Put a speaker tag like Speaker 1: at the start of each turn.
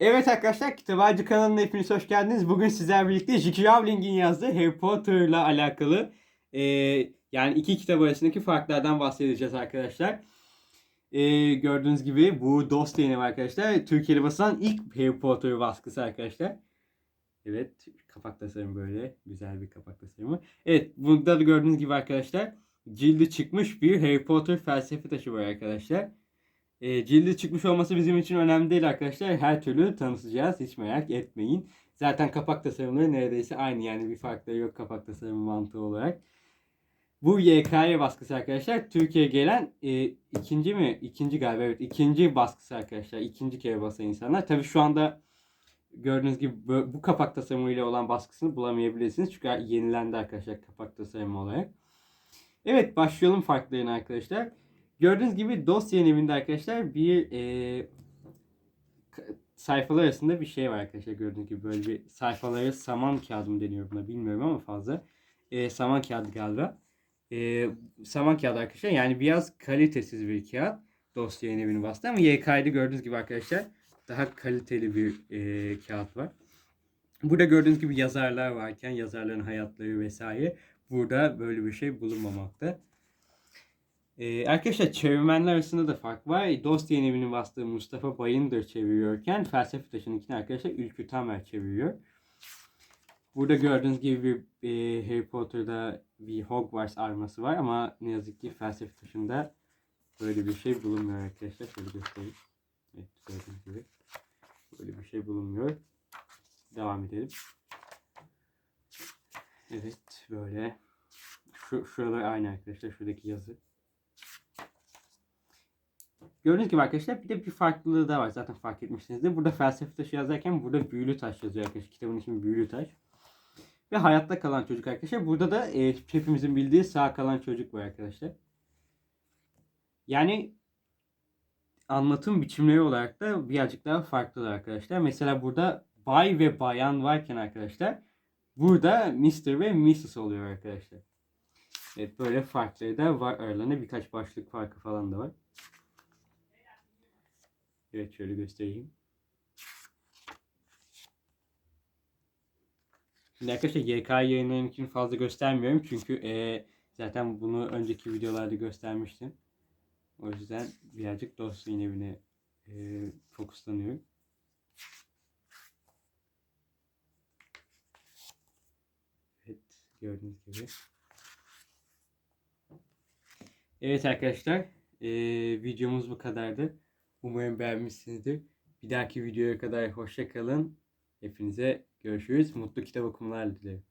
Speaker 1: Evet arkadaşlar Kitabacı kanalına hepiniz hoş geldiniz. Bugün sizlerle birlikte J.K. Rowling'in yazdığı Harry Potter'la alakalı e, yani iki kitap arasındaki farklardan bahsedeceğiz arkadaşlar. E, gördüğünüz gibi bu Dost yayını var arkadaşlar. Türkiye'de basılan ilk Harry Potter baskısı arkadaşlar. Evet kapak tasarımı böyle. Güzel bir kapak tasarımı. Evet burada da gördüğünüz gibi arkadaşlar cildi çıkmış bir Harry Potter felsefe taşı var arkadaşlar. E, cildi çıkmış olması bizim için önemli değil arkadaşlar. Her türlü tanıtacağız. Hiç merak etmeyin. Zaten kapak tasarımları neredeyse aynı. Yani bir farkları yok kapak tasarımı mantığı olarak. Bu YKY baskısı arkadaşlar. Türkiye'ye gelen e, ikinci mi? İkinci galiba evet. ikinci baskısı arkadaşlar. İkinci kere basan insanlar. Tabii şu anda gördüğünüz gibi bu, bu kapak tasarımıyla olan baskısını bulamayabilirsiniz. Çünkü yenilendi arkadaşlar kapak tasarımı olarak. Evet başlayalım farklarına arkadaşlar. Gördüğünüz gibi dosya evinde arkadaşlar bir e, sayfalar arasında bir şey var arkadaşlar. Gördüğünüz gibi böyle bir sayfaları saman kağıdı mı deniyor buna bilmiyorum ama fazla. E, saman kağıdı galiba. E, saman kağıdı arkadaşlar yani biraz kalitesiz bir kağıt. Dosya evinin bastı ama YK'de gördüğünüz gibi arkadaşlar daha kaliteli bir e, kağıt var. Burada gördüğünüz gibi yazarlar varken yazarların hayatları vesaire burada böyle bir şey bulunmamakta. Ee, arkadaşlar çevirmenler arasında da fark var. Dost yayın evinin bastığı Mustafa Bayındır çeviriyorken Felsefe Taşı'nınkini arkadaşlar Ülkü Tamer çeviriyor. Burada gördüğünüz gibi bir e, Harry Potter'da bir Hogwarts arması var ama ne yazık ki Felsefe Taşı'nda böyle bir şey bulunmuyor arkadaşlar. Şöyle göstereyim. Evet gördüğünüz gibi böyle bir şey bulunmuyor. Devam edelim. Evet böyle. Şu, şuralar aynı arkadaşlar. Şuradaki yazı. Gördüğünüz gibi arkadaşlar bir de bir farklılığı da var. Zaten fark etmişsinizdir. Burada felsefe taşı yazarken burada büyülü taş yazıyor arkadaşlar. Kitabın ismi büyülü taş. Ve hayatta kalan çocuk arkadaşlar. Burada da e, hepimizin bildiği sağ kalan çocuk var arkadaşlar. Yani anlatım biçimleri olarak da birazcık daha farklılar arkadaşlar. Mesela burada bay ve bayan varken arkadaşlar burada Mr. ve Mrs. oluyor arkadaşlar. Evet böyle farkları da var aralarında birkaç başlık farkı falan da var. Evet şöyle göstereyim. Şimdi arkadaşlar YK yayınlarının için fazla göstermiyorum çünkü e, zaten bunu önceki videolarda göstermiştim. O yüzden birazcık dostluğun evine e, fokuslanıyorum. Evet gördüğünüz gibi. Evet arkadaşlar e, videomuz bu kadardı. Umarım beğenmişsinizdir. Bir dahaki videoya kadar hoşça kalın. Hepinize görüşürüz. Mutlu kitap okumalar dilerim.